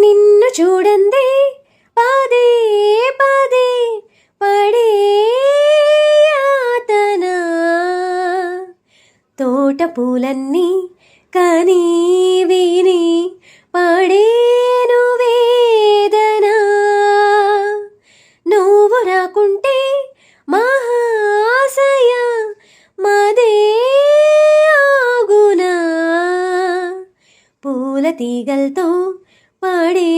నిన్ను చూడందే పదే పదే పడే యాతన తోట పూలన్నీ కానీ విని పడేను వేదన. నువ్వు రాకుంటే మహాశయ మదే ఆగునా. పూల తీగలతో పడే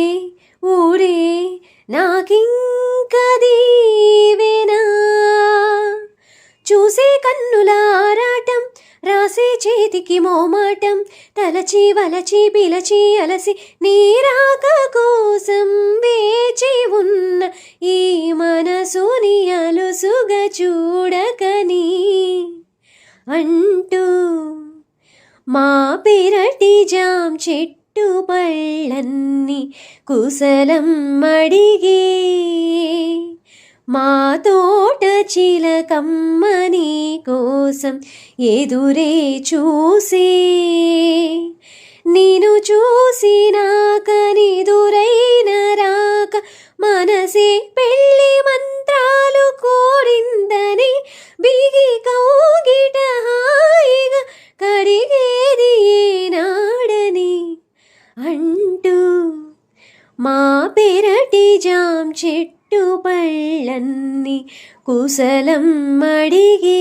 ఊరే నాకింకదీవేనా చూసే కన్నుల ఆరాటం రాసే చేతికి మోమాటం తలచి వలచి పిలచి అలసి నీరాక కోసం వేచి ఉన్న ఈ మనసుని అలుసుగా చూడకని అంటూ మా పెరటి జాం చెట్టు పళ్ళన్ని కుశలం మడిగే. మా తోట చిలకమ్మని కోసం ఎదురే చూసే. నేను చూసినాక నిదురైన రాక మనసే పెళ్ళి మంత్రాలు కోరింది మా పెరటి జాం చెట్టు పళ్ళన్ని కుశలం అడిగే